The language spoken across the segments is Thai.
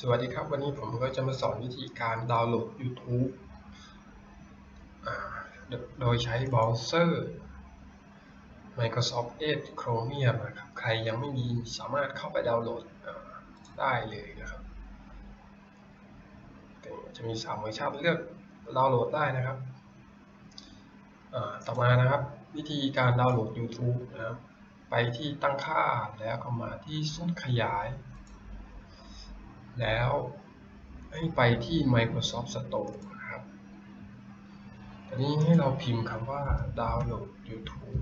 สวัสดีครับ วันนี้ผมก็จะมาสอนวิธีการดาวน์โหลด YouTube โดยใช้เบราว์เซอร์ Microsoft Edge Chromium นะครับ ใครยังไม่มีสามารถเข้าไปดาวน์โหลดได้เลยนะครับจะมี 3 เวอร์ชันเลือกดาวน์โหลดได้นะครับ ต่อมานะครับ วิธีการดาวน์โหลด YouTube นะครับ ไปที่ตั้งค่าแล้วก็มาที่สุดขยาย แล้วให้ไปที่ Microsoft Store นะครับตอนนี้ให้เราพิมพ์คำว่าดาวน์โหลด YouTube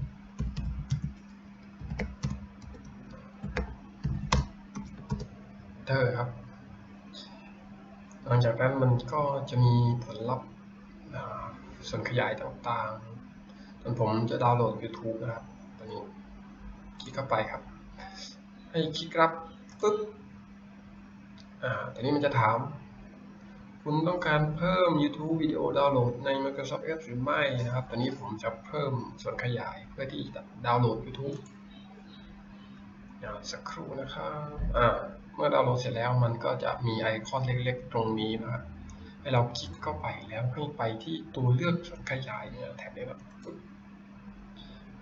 เธอครับ หลังจากนั้นมันก็จะมีผลลัพธ์ส่วนขยายต่างๆจนผมจะดาวน์โหลด YouTube นะครับตอนนี้คลิกเข้าไปครับ ให้คลิกรับปุ๊บ อ่าตอนนี้มันจะถาม คุณต้องการเพิ่ม YouTube วิดีโอดาวน์โหลดใน Microsoft Edge หรือไม่นะครับ ตอนนี้ผมจะเพิ่มส่วนขยายเพื่อที่จะดาวน์โหลด YouTube เดี๋ยวสักครู่นะครับอ่าเมื่อดาวน์โหลดเสร็จแล้วมันก็จะมีไอคอนเล็กๆ ตรงนี้นะครับให้เราคลิกเข้าไปแล้วให้ไปที่ตัวเลือกส่วนขยายเนี่ยแถบนี้ครับบ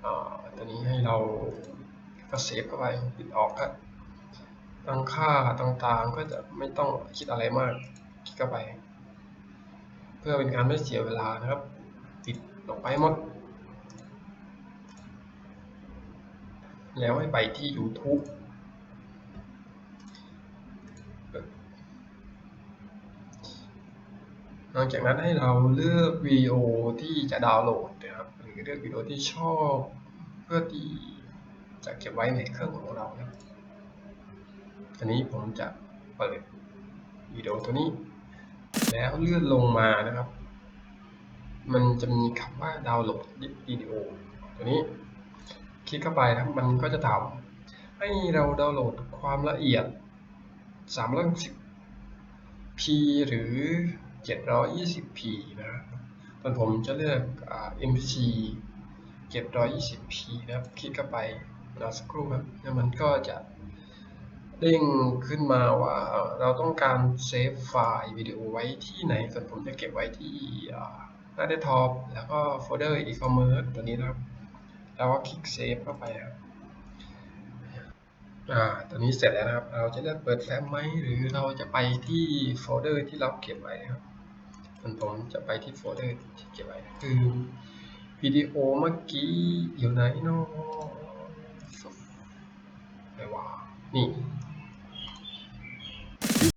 อ่าตอนนี้ให้เราก็เซฟเข้าไปปิดออกครับ ตั้งค่าต่างๆ ก็จะไม่ต้องคิดอะไรมากคลิกเข้าไป เพื่อเป็นการไม่เสียเวลานะครับปิดออกไปหมด แล้วให้ไปที่ YouTube หลังจากนั้นให้เราเลือกวิดีโอที่จะดาวน์โหลดนะครับหรือเลือกวิดีโอที่ชอบเพื่อที่จะเก็บไว้ในเครื่องของเรานะครับ อันนี้ผมจะเปิดวิดีโอตัวนี้ แล้วเลื่อนลงมานะครับ มันจะมีคำว่าดาวน์โหลดวิดีโอตัวนี้ คลิกเข้าไปนะมันก็จะถามให้เราดาวน์โหลดความละเอียด 310p หรือ 720p นะครับตอนผมจะเลือก mp 720p นะครับ คลิกเข้าไปรอสักครู่ครับแล้วมันก็จะ เด้งขึ้นมาว่าเราต้องการเซฟไฟล์วิดีโอไว้ที่ไหน ส่วนผมจะเก็บไว้ที่หน้าเดสก์ท็อปแล้วก็โฟลเดอร์ e-commerce ตัวนี้นะครับ แล้วก็คลิกเซฟเข้าไปครับอ่าตัวนี้เสร็จแล้วนะครับ เราจะเลือกเปิดแฟ้มไหมหรือเราจะไปที่โฟลเดอร์ที่เราเก็บไว้ครับส่วนผมจะไปที่โฟลเดอร์ที่เก็บไว้คือวิดีโอเมื่อกี้อยู่ไหนเนาะไหนวะนี่